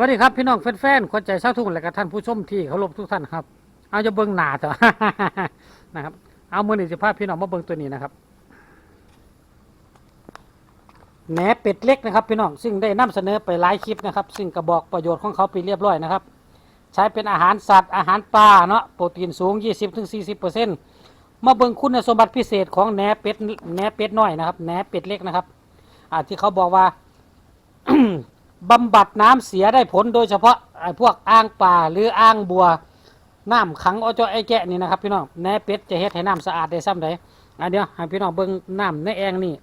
วัสดีครับพี่น้องแฟนๆคนใจเศร้าทุกคนและก็ท่านผู้ชมที่เคารพทุกท่านครับ เอาจะเบิ้งหนาเถอะนะครับ เอามือหนึ่งสิภาพพี่น้องมาเบิ้งตัวนี้นะครับแหนเป็ดเล็กนะครับ พี่น้องซึ่งได้นำเสนอไปหลายคลิปนะครับ ซึ่งกระบอกประโยชน์ของเขาไปเรียบร้อยนะครับ ใช้เป็นอาหารสัตว์อาหารปลาเนาะโปรตีนสูง 20-40%มาเบิ่งคุณสมบัติพิเศษของแหนเป็ดแหนเป็ดน้อยนะครับแหนเป็ดเล็กนะครับ อาที่เขาบอกว่า บำบัดน้ำเสียได้ผลโดยเฉพาะไอ้พวกอ่างป่าหรืออ่างบัวน้ำขังอจไอแกะนี่นะครับพี่น้องแหนเป็ดจะเฮ็ดให้น้ำสะอาดได้ซ้ำใดอันเดียวให้พี่น้องเบิ่งน้ำในแองนี่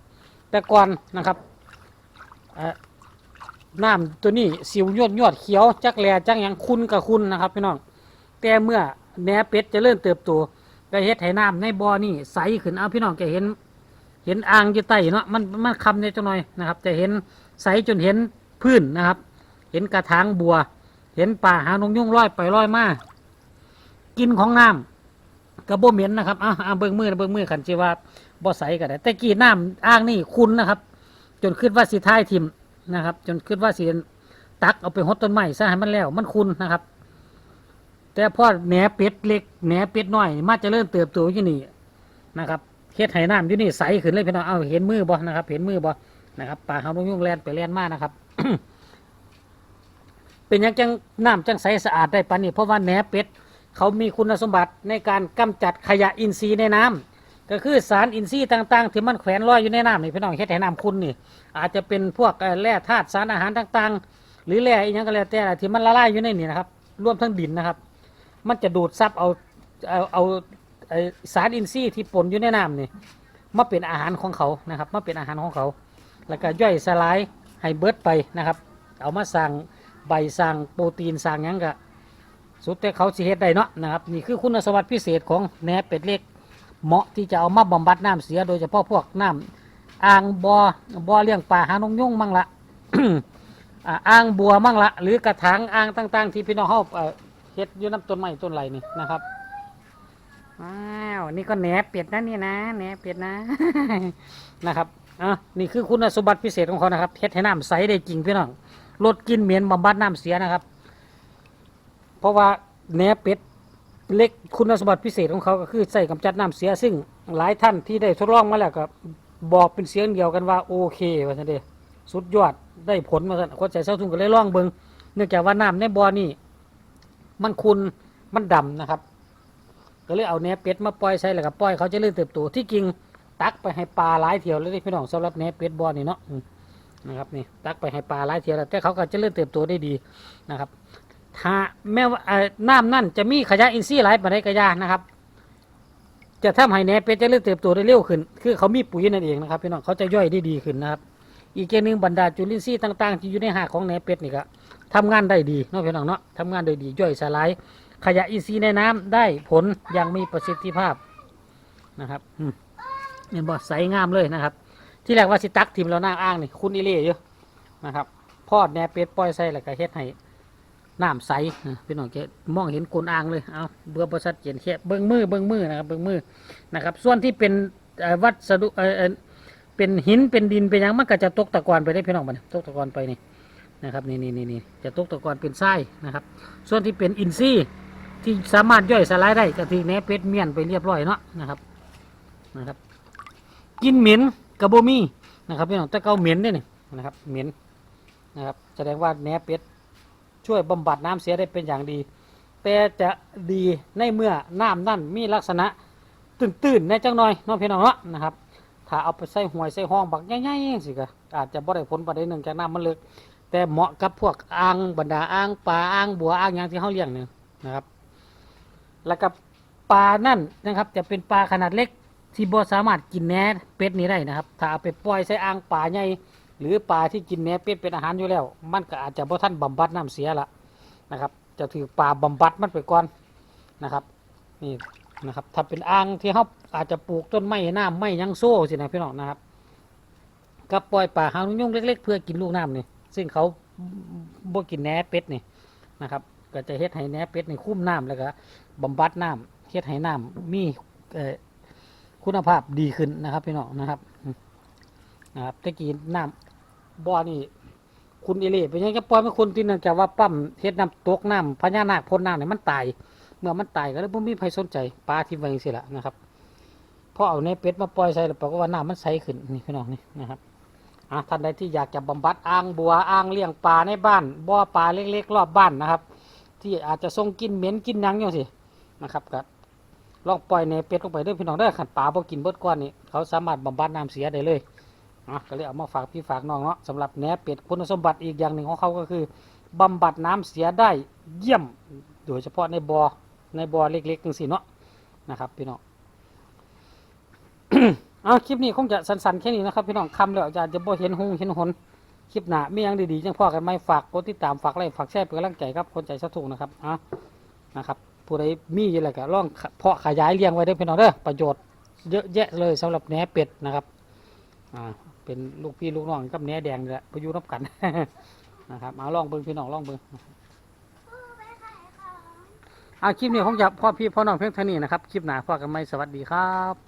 แต่ก่อนนะครับน้ำตัวนี้สิวยวดยวดเขียวจักแลจักหยังคุณกับคุณนะครับพี่น้องแต่เมื่อแหนเป็ดจะเริ่มเติบโตก็เฮ็ดให้น้ำในบ่อนี่ใสขึ้นเอาพี่น้องจะเห็น เห็นอ่างอยู่ใต้เนาะมันมันคำเนี่ยจังหน่อยนะครับ จะเห็นใสจนเห็น พื้นนะครับ เห็นกระถางบัว เห็นป่าหางนกยุ่งลอยไปลอยมากินของน้ำกระโบเหม็นนะครับอะอะเบิ้งมือเบิ้งมือขันจีว่าบ่ใสก็ได้แต่กีน้ำอ่างนี่คุณนะครับ จนคิดว่าสิท้ายทิมนะครับ จนคิดว่าสิตักเอาไปหดต้นไม้ซะให้มันแล้วมันคุณนะครับ แต่พอแหนเป็ดเล็กแหนเป็ดน้อย มาจะเริ่มเติบโตอยู่นี่นะครับเฮ็ดให้น้ำอยู่นี่ใสขึ้นเลยพี่น้องเอาเห็นมือบ่นะครับ เห็นมือบ่นะครับป่าหางนกยุ่งแลนไปแลนมานะครับ เป็นยังจังน้ำจังใสสะอาดได้ปานนี้เพราะว่าแหนเป็ดเขามีคุณสมบัติในการกำจัดขยะอินทรีย์ในน้ำก็คือสารอินทรีย์ต่างๆ ที่มันแขวนลอยอยู่ในน้ำนี่พี่น้องเฮ็ดให้น้ำคุณนี่ อาจจะเป็นพวกแร่ธาตุสารอาหารต่างๆ หรือแร่อีกอย่างก็แล้วแต่ที่มันละลายอยู่ในนี่นะครับ รวมทั้งดินนะครับ มันจะดูดซับเอาเอาเอาสารอินทรีย์ที่ปนอยู่ในน้ำนี่มาเป็นอาหารของเขานะครับมาเป็นอาหารของเขา แล้วก็ย่อยสลาย ให้เบิดไปนะครับ เอามาสั่งใบสั่งโปรตีนสั่งหยังกะสุดแต่เขาสิเฮ็ดได้เนาะนะครับนี่คือคุณสมบัติพิเศษของแหนเป็ดเล็กเหมาะที่จะเอามาบำบัดน้ำเสียโดยเฉพาะพวกน้ำอ่างบ่อบ่อเลี้ยงปลาหานงยุ่งมั่งละอ่าอ่างบัวมั่งละหรือกระถางอ่างต่างๆ ที่พี่น้องเขาเอ่อเฮ็ดอยู่น้ำต้นไม้ต้นไรนี่นะครับอ้าวนี่ก็แหนเป็ดนะนี่นะแหนเป็ดนะนะครับ อะนี่คือคุณสมบัติพิเศษของเขานะครับเฮ็ดให้น้ำใสได้จริงพี่น้องลดกลินเหม็นบำบัดน้ำเสียนะครับ เพราะว่าแหนเป็ดเล็กคุณสมบัติพิเศษของเขาก็คือใส่กำจัดน้ำเสีย ซึ่งหลายท่านที่ได้ทดลองมาแล้วก็บอกเป็นเสียงเดียวกันว่าโอเคว่าซั่นเด้สุดยอดได้ผลมาสั่นคนใจเศร้าทุ่งก็เลยลองเบิงเนื่องจากว่าน้ำในบ่อนี่มันคุณมันดำนะครับ ก็เลยเอาแหนเป็ดมาปล่อยใส่แล้วก็ปล่อยเขาจะเริ่มเติบโตที่จริง ตักไปให้ปลาหลายเทียวแล้วนี่พี่น้องสำหรับแหนเป็ดบอนี่เนาะนะครับนี่ตักไปให้ปลาหลายเทียวแล้วแต่เขาก็จะเริ่มเติบโตได้ดีนะครับ ถ้าแม้ว่าเอ่อน้ำนั่นจะมีขยะอินทรีย์หลายปานใดก็ยานะครับ จะทำให้แหนเป็ดจะเริ่มเติบโตได้เร็วขึ้น คือเขามีปุ๋ยนั่นเองนะครับพี่น้องเขาจะย่อยได้ดีขึ้นนะครับ อีกอย่างหนึ่งบรรดาจุลินทรีย์ต่างๆที่อยู่ในหากของแหนเป็ดนี่ก็ทำงานได้ดีเนาะพี่น้องเนาะทำงานได้ดีย่อยสลายขยะอินทรีย์ในน้ำได้ผลอย่างมีประสิทธิภาพนะครับอื เห็นบ่ใสงามเลยนะครับ ที่แรกว่าสิตักทิมแล้วน้าอ้างนี่คุณอิเล่อยู่นะครับพอดแนเป็ดปล่อยใส่แล้วก็เฮ็ดให้น้ำใสพี่น้องแกมองเห็นกลนอ่างเลยเอาเบื่อประชัดเจนแค่เบิ้องมือเบิ้องมือนะครับเบิ้องมือนะครับ ส่วนที่เป็นวัสดุเออเป็นหินเป็นดินเป็นยังมันก็จะตกตะกอนไปได้พี่น้องมันตกตะกอนไปนี่นะครับนี่นี่นี่จะตกตะกอนเป็นทรายนะครับ ส่วนที่เป็นอินทรีย์ที่สามารถย่อยสลายได้ก็ที่แนเป็ดเมียนไปเรียบร้อยเนาะนะครับนะครับ กินเหม็นกับโบมีนะครับพี่น้องแต่เกาเหม็นเนี่ยนะครับเหม็นนะครับแสดงว่าแหนเป็ดช่วยบำบัดน้ำเสียได้เป็นอย่างดี แต่จะดีในเมื่อน้ำนั่นมีลักษณะตื่นๆในจังหน่อยน้องพี่น้องเนาะนะครับถ้าเอาไปใส่หวยใส่ห้องบักใหญ่ๆสิก็อาจจะบ่ได้ผลประเด็นหนึ่งจากน้ำมันเลิกแต่เหมาะกับพวกอ่างบรรดาอ่างปลาอ่างบัวอ่างหยางที่เขาเลี้ยงเนี่ยนะครับ แล้วก็ปลานั่นนะครับ จะเป็นปลาขนาดเล็ก ที่บ่สามารถกินแหนเป็ดนี้ได้นะครับ ถ้าเอาไปปล่อยใส่อ่างป่าใหญ่หรือปลาที่กินแหนเป็ดเป็นอาหารอยู่แล้ว มันก็อาจจะบ่ท่านบำบัดน้ำเสียละนะครับ จะถือปลาบำบัดมันไปก่อนนะครับนี่นะครับถ้าเป็นอ่างที่เขาอาจจะปลูกต้นไม้น้ำไม้ยังโซ่สินะพี่น้องนะครับก็ปล่อยปลาหางนกยุงเล็ก ๆ เพื่อกินลูกน้ำนี่ซึ่งเขาบ่กินแหนเป็ดนี่นะครับ ก็จะเฮ็ดให้แหนเป็ดนี่คุ้มน้ำแล้วก็บำบัดน้ำเฮ็ดให้น้ำมีเอ่อ คุณภาพดีขึ้นนะครับพี่น้องนะครับนะครับตะกี้น้ำบ่อนี่คุณเอเล่ไปยังจะปล่อยไม่คุณที่นื่องจากว่าปั๊มเฮ็ดน้ำตกน้ำพญานาคพ่นน้ำเนี่ยมันตาย เมื่อมันตายก็เลยบ่มีใครสนใจปลาที่ไว้จังซี่ล่ะนะครับพอเอาในเป็ดมาปล่อยใส่แล้วปรากฏว่าน้ำมันใสขึ้นนี่พี่น้องนี่นะครับอะท่านใดที่อยากจะบำบัดอ่างบัวอ่างเลี้ยงปลาในบ้านบ่อปลาเล็กๆรอบบ้านนะครับ ที่อาจจะส่งกินเหม็นกินหยังอย่างสินะครับก็ ลองปล่อยในเป็ดลงไปด้อพี่น้องเด้ขันปลาบ่กินเบิดก้อนนี่เขาสามารถบำบัดน้ำเสียได้เลยอะก็เลยเอามาฝากพี่ฝากน้องเนาะสำหรับแหนเป็ดคุณสมบัติอีกอย่างหนึ่งของเขาก็คือบำบัดน้ำเสียได้เยี่ยม โดยเฉพาะในบ่อในบ่อเล็กๆจังซี่เนาะนะครับ พี่น้องเอาคลิปนี้คงจะสั้นๆแค่นี้นะครับ พี่น้องคำแล้วอาจารย์จะบ่เห็นหงเห็นหนคลิปหน้ามีหยังดีๆจังพ่อกันไหมฝากกดติดตามฝากไลค์ฝากแชร์เป็นกำลังใจครับคนใจสะทุกนะครับอะนะครับ ผู้ใดมีอะไรก็ลองเพาะขยายเลี้ยงไว้ได้พี่น้องเด้อประโยชน์เยอะแยะเลยสำหรับแหนเป็ดนะครับอ่าเป็นลูกพี่ลูกน้องกับแหนแดงนี่แหละประยุรับกันนะครับมาลองเบิ่งพี่น้องลองเบิ่งอาคลิปนี้ผมจะพ่อพี่พ่อน้องเพียงเท่านี้นะครับคลิปหน้าพ่อกันไหมสวัสดีครับ